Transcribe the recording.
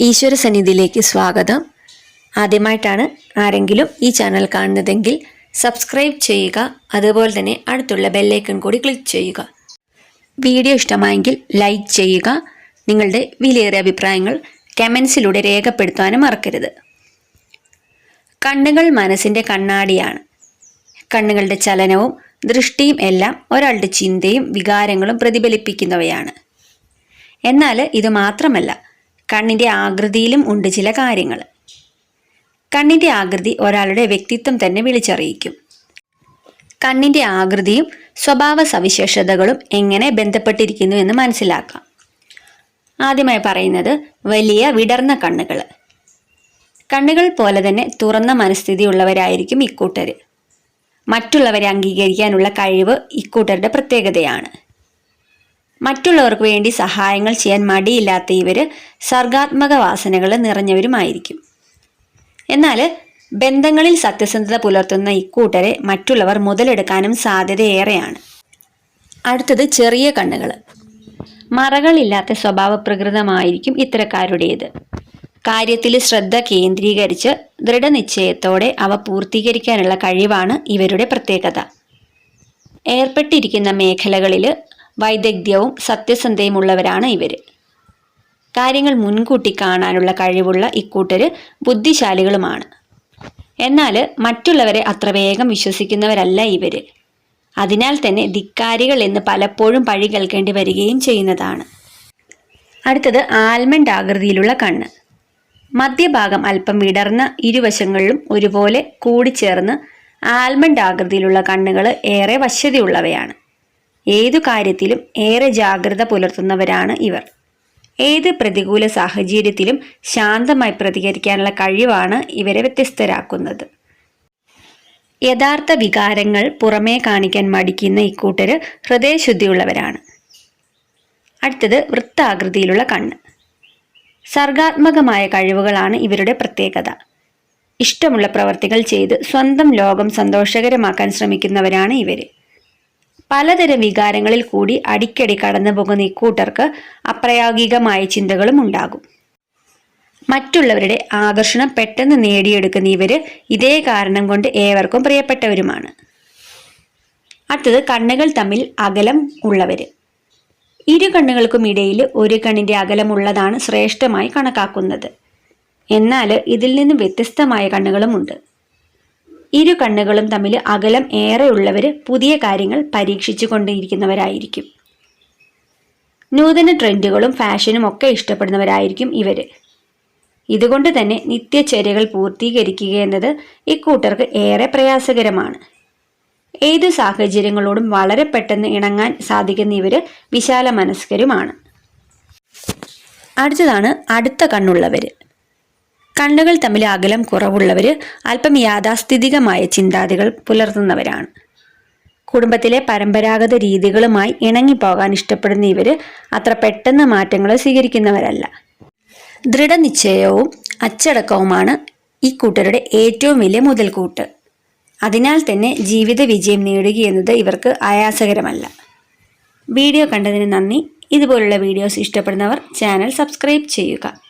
ഈശ്വര സന്നിധിയിലേക്ക് സ്വാഗതം. ആദ്യമായിട്ടാണ് ആരെങ്കിലും ഈ ചാനൽ കാണുന്നതെങ്കിൽ സബ്സ്ക്രൈബ് ചെയ്യുക അതുപോലെ തന്നെ അടുത്തുള്ള ബെല്ലൈക്കൺ കൂടി ക്ലിക്ക് ചെയ്യുക. വീഡിയോ ഇഷ്ടമായെങ്കിൽ ലൈക്ക് ചെയ്യുക നിങ്ങളുടെ വിലയേറിയ അഭിപ്രായങ്ങൾ കമൻസിലൂടെ രേഖപ്പെടുത്താനും മറക്കരുത്. കണ്ണുകൾ മനസ്സിന്റെ കണ്ണാടിയാണ്. കണ്ണുകളുടെ ചലനവും ദൃഷ്ടിയും എല്ലാം ഒരാളുടെ ചിന്തയും വികാരങ്ങളും പ്രതിഫലിപ്പിക്കുന്നവയാണ്. എന്നാൽ ഇത് മാത്രമല്ല കണ്ണിന്റെ ആകൃതിയിലും ഉണ്ട് ചില കാര്യങ്ങൾ. കണ്ണിന്റെ ആകൃതി ഒരാളുടെ വ്യക്തിത്വം തന്നെ വിളിച്ചറിയിക്കും. കണ്ണിന്റെ ആകൃതിയും സ്വഭാവ സവിശേഷതകളും എങ്ങനെ ബന്ധപ്പെട്ടിരിക്കുന്നു എന്ന് മനസ്സിലാക്കാം. ആദ്യമായി പറയുന്നത് വലിയ വിടർന്ന കണ്ണുകൾ. കണ്ണുകൾ പോലെ തന്നെ തുറന്ന മനസ്ഥിതിയുള്ളവരായിരിക്കും ഇക്കൂട്ടർ മറ്റുള്ളവരെ അംഗീകരിക്കാനുള്ള കഴിവ് ഇക്കൂട്ടരുടെ പ്രത്യേകതയാണ്. മറ്റുള്ളവർക്ക് വേണ്ടി സഹായങ്ങൾ ചെയ്യാൻ മടിയില്ലാത്ത ഇവർ സർഗാത്മക വാസനകൾ നിറഞ്ഞവരുമായിരിക്കും. എന്നാൽ ബന്ധങ്ങളിൽ സത്യസന്ധത പുലർത്തുന്ന ഇക്കൂട്ടരെ മറ്റുള്ളവർ മുതലെടുക്കാനും സാധ്യതയേറെയാണ്. അടുത്തത് ചെറിയ കണ്ണുകൾ മറകളില്ലാത്ത സ്വഭാവ പ്രകൃതമായിരിക്കും ഇത്തരക്കാരുടേത്. കാര്യത്തിൽ ശ്രദ്ധ കേന്ദ്രീകരിച്ച് ദൃഢനിശ്ചയത്തോടെ അവ പൂർത്തീകരിക്കാനുള്ള കഴിവാണ് ഇവരുടെ പ്രത്യേകത. ഏർപ്പെട്ടിരിക്കുന്ന മേഖലകളിൽ വൈദഗ്ധ്യവും സത്യസന്ധയുമുള്ളവരാണ് ഇവർ കാര്യങ്ങൾ മുൻകൂട്ടി കാണാനുള്ള കഴിവുള്ള ഇക്കൂട്ടർ ബുദ്ധിശാലികളുമാണ്. എന്നാൽ മറ്റുള്ളവരെ അത്ര വേഗം വിശ്വസിക്കുന്നവരല്ല ഇവർ അതിനാൽ തന്നെ ധിക്കാരികൾ എന്ന് പലപ്പോഴും പഴി കേൾക്കേണ്ടി വരികയും ചെയ്യുന്നതാണ്. അടുത്തത് ആൽമണ്ട് ആകൃതിയിലുള്ള കണ്ണ്. മധ്യഭാഗം അല്പം വിടർന്ന ഇരുവശങ്ങളിലും ഒരുപോലെ കൂടിച്ചേർന്ന് ആൽമണ്ട് ആകൃതിയിലുള്ള കണ്ണുകൾ ഏറെ വശ്യതയുള്ളവയാണ് ഏതു കാര്യത്തിലും ഏറെ ജാഗ്രത പുലർത്തുന്നവരാണ് ഇവർ. ഏത് പ്രതികൂല സാഹചര്യത്തിലും ശാന്തമായി പ്രതികരിക്കാനുള്ള കഴിവാണ് ഇവരെ വ്യത്യസ്തരാക്കുന്നത്. യഥാർത്ഥ വികാരങ്ങൾ പുറമേ കാണിക്കാൻ മടിക്കുന്ന ഇക്കൂട്ടർ ഹൃദയശുദ്ധിയുള്ളവരാണ്. അടുത്തത് വൃത്താകൃതിയിലുള്ള കണ്ണ്. സർഗാത്മകമായ കഴിവുകളാണ് ഇവരുടെ പ്രത്യേകത. ഇഷ്ടമുള്ള പ്രവർത്തികൾ ചെയ്ത് സ്വന്തം ലോകം സന്തോഷകരമാക്കാൻ ശ്രമിക്കുന്നവരാണ് ഇവർ. പലതരം വികാരങ്ങളിൽ കൂടി അടിക്കടി കടന്നു പോകുന്ന ഇക്കൂട്ടർക്ക് അപ്രായോഗികമായ ചിന്തകളും ഉണ്ടാകും. മറ്റുള്ളവരുടെ ആകർഷണം പെട്ടെന്ന് നേടിയെടുക്കുന്ന ഇവർ ഇതേ കാരണം കൊണ്ട് ഏവർക്കും പ്രിയപ്പെട്ടവരുമാണ്. അടുത്തത് കണ്ണുകൾ തമ്മിൽ അകലം ഉള്ളവര്. ഇരു കണ്ണുകൾക്കും ഇടയിൽ ഒരു കണ്ണിന്റെ അകലമുള്ളതാണ് ശ്രേഷ്ഠമായി കണക്കാക്കുന്നത്. എന്നാൽ ഇതിൽ നിന്നും വ്യത്യസ്തമായ കണ്ണുകളുമുണ്ട് ഇരു കണ്ണുകളും തമ്മിൽ അകലം ഏറെയുള്ളവർ പുതിയ കാര്യങ്ങൾ പരീക്ഷിച്ചു കൊണ്ടിരിക്കുന്നവരായിരിക്കും നൂതന ട്രെൻഡുകളും ഫാഷനും ഒക്കെ ഇഷ്ടപ്പെടുന്നവരായിരിക്കും ഇവർ ഇതുകൊണ്ട് തന്നെ നിത്യചര്യകൾ പൂർത്തീകരിക്കുക എന്നത് ഇക്കൂട്ടർക്ക് ഏറെ പ്രയാസകരമാണ്. ഏത് സാഹചര്യങ്ങളോടും വളരെ പെട്ടെന്ന് ഇണങ്ങാൻ സാധിക്കുന്ന ഇവർ വിശാല മനസ്കരുമാണ് അടുത്തതാണ് അടുത്ത കണ്ണുള്ളവർ കണ്ണുകൾ തമ്മിൽ അകലം കുറവുള്ളവർ അല്പം യാഥാസ്ഥിതികമായ ചിന്താതികൾ പുലർത്തുന്നവരാണ്. കുടുംബത്തിലെ പരമ്പരാഗത രീതികളുമായി ഇണങ്ങിപ്പോകാൻ ഇഷ്ടപ്പെടുന്ന ഇവർ അത്ര പെട്ടെന്ന് മാറ്റങ്ങൾ സ്വീകരിക്കുന്നവരല്ല. ദൃഢനിശ്ചയവും അച്ചടക്കവുമാണ് ഈ കൂട്ടരുടെ ഏറ്റവും വലിയ മുതൽക്കൂട്ട്. അതിനാൽ തന്നെ ജീവിത വിജയം നേടുകയെന്നത് ഇവർക്ക് ആയാസകരമല്ല. വീഡിയോ കണ്ടതിന് നന്ദി. ഇതുപോലുള്ള വീഡിയോസ് ഇഷ്ടപ്പെടുന്നവർ ചാനൽ സബ്സ്ക്രൈബ് ചെയ്യുക.